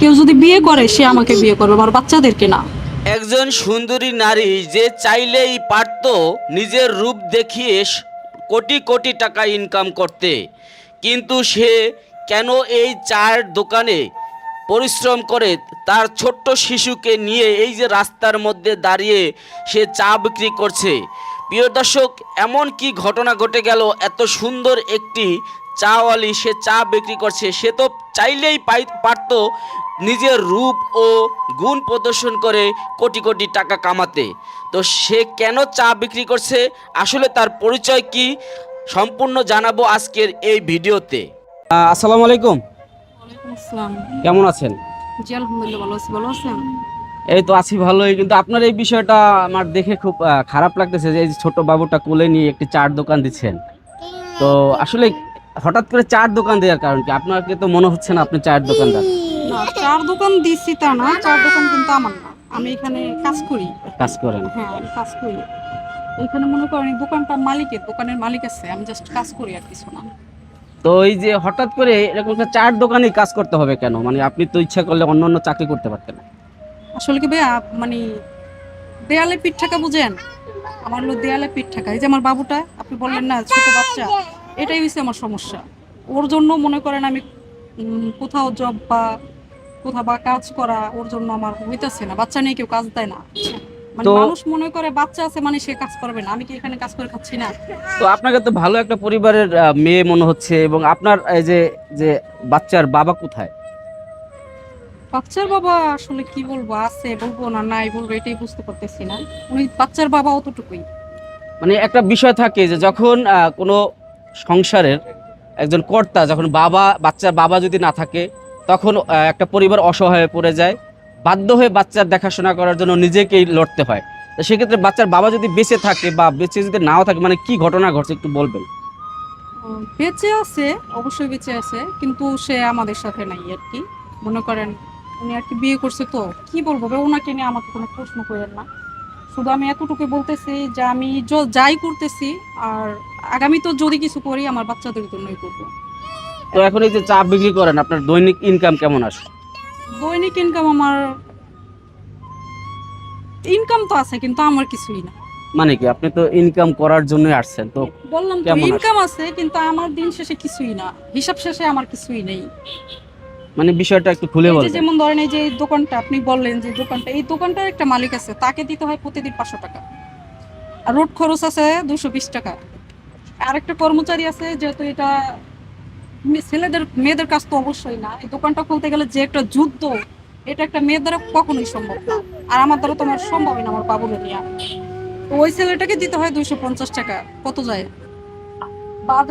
কেউ যদি বিয়ে করে, সে আমাকে বিয়ে করবে, আমার বাচ্চাদেরকে না। একজন সুন্দরী নারী যে চাইলেই পারত নিজের রূপ দেখিয়ে কোটি কোটি টাকা ইনকাম করতে। কিন্তু সে কেন এই চায়ের দোকানে পরিশ্রম করে? তার ছোট্ট শিশুকে নিয়ে এই যে রাস্তার মধ্যে দাঁড়িয়ে সে চা বিক্রি করছে। প্রিয় দর্শক, এমন কি ঘটনা ঘটে গেল? এত সুন্দর একটি চাওয়ালি সে চা বিক্রি করছে। সে তো চাইলেই পাই পারত নিজের রূপ ও গুণ প্রদর্শন করে কোটি কোটি টাকা কামাতে। তো সে কেন চা বিক্রি করছে? আসলে তার পরিচয় কি? সম্পূর্ণ জানাব আজকের এই ভিডিওতে। আসসালামু আলাইকুম। আসসালাম। কেমন আছেন? জি আলহামদুলিল্লাহ ভালো আছি। ভালো আছেন? এই তো আছি ভালোই কিন্তু আপনার এই বিষয়টা আমার দেখে খুব খারাপ লাগতেছে যে এই ছোট বাবুটা কোলে নিয়ে একটি চার দোকান দিচ্ছেন। তো আসলে হঠাৎ করে চার দোকান দেওয়ার কারণ কি? আপনাকে তো মনে হচ্ছে না আপনি চায়ের দোকানদার। না চার দোকান দিচ্ছি তা না চার দোকান কিন্তু আমার না। আমি এখানে কাজ করি। কাজ করেন। হ্যাঁ আমি কাজ করি। এখানে মনে করেন এই দোকানটা মালিকের দোকানের মালিক আছে আমি জাস্ট কাজ করি আর কিছু না। তো এই যে হঠাৎ করে এরকম একটা চার দোকানে কাজ করতে হবে কেন? মানে আপনি তো ইচ্ছা করলে অন্য অন্য চাকরি করতে পারতেন। আসলে কি ভাইয়া মানে দেয়ালে পিঠ ঠাকা বুঝেন? আমার হলো দেয়ালে পিঠ ঠাকা। এই যে আমার বাবুটা আপনি বললেন না ছোট বাচ্চা। এটাই হচ্ছে আমার সমস্যা। ওর জন্য মনে করেন আমি কোথাও জব বা কোথাও বা কাজ করা ওর জন্য আমার হইতাছে না। বাচ্চা নিয়ে কেউ কাজ দেয় না। মানে মানুষ মনে করে বাচ্চা আছে মানে সে কাজ করবে না। আমি কি এখানে কাজ করে খাচ্ছি না? তো আপনাকে তো ভালো একটা পরিবারের মেয়ে মনে হচ্ছে এবং আপনার এই যে যে বাচ্চার বাবা কোথায়? বাচ্চার বাবা আসলে কি বলব? আছে বলব না নাই বলব এটাই বুঝতে পারতেছি না। উনি বাচ্চার বাবা অতটুকুই। মানে একটা বিষয় থাকে যে যখন কোনো সংসারের একজন কর্তা যখন বাবা, বাচ্চার বাবা যদি না থাকে, তখন একটা পরিবার অসহায় পড়ে যায়। বাধ্য হয়ে বাচ্চার দেখাশোনা করার জন্য নিজেকেই লড়তে হয়। তো সেক্ষেত্রে বাচ্চার বাবা যদি বেঁচে থাকে বা বেঁচে যদি নাও থাকে মানে কি ঘটনা ঘটছে একটু বলবেন? বেঁচে আছে, অবশ্যই বেঁচে আছে, কিন্তু সে আমাদের সাথে নাই আর কি। মনে করেন, উনি আর কি বিয়ে করছে তো, কি বলব? ওনাকে নিয়ে আমাকে কোনো প্রশ্ন করেন না। শুধু আমি এতটুকু বলতেছি যে আমি যাই করতেছি আর আগামী তো যদি কিছু করি আমার বাচ্চাদের জন্যই করব। তো এখন এই যে চা বিক্রি করেন আপনার দৈনিক ইনকাম কেমন আসে? দৈনিক ইনকাম আমার ইনকাম তো আছে কিন্তু আমার কিছুই না। মানে কি আপনি তো ইনকাম করার জন্য আসছেন তো বললাম তো ইনকাম আছে কিন্তু আমার দিন শেষে কিছুই না। হিসাব শেষে আমার কিছুই নেই। মানে বিষয়টা একটু খুলে বলবেন। যেমন ধরেন এই যে দোকানটা আপনি বললেন যে দোকানটা এই দোকানটার একটা মালিক আছে তাকে দিতে হয় প্রতিদিন পাঁচশো টাকা। আর রোড খরচ আছে দুশো বিশ টাকা। আর একটা কর্মচারী আছে যেহেতু এটা ছেলেদের মেয়েদের কাজ তো অবশ্যই না এই দোকানটা খুলতে গেলে যে একটা যুদ্ধ এটা একটা মেয়ের দ্বারা কখনোই সম্ভব না। আর আমার দ্বারা তো আমার সম্ভবই না আমার বাবুরে নিয়ে ওই ছেলেটাকে দিতে হয় দুইশো পঞ্চাশ টাকা কত যায়? বাজার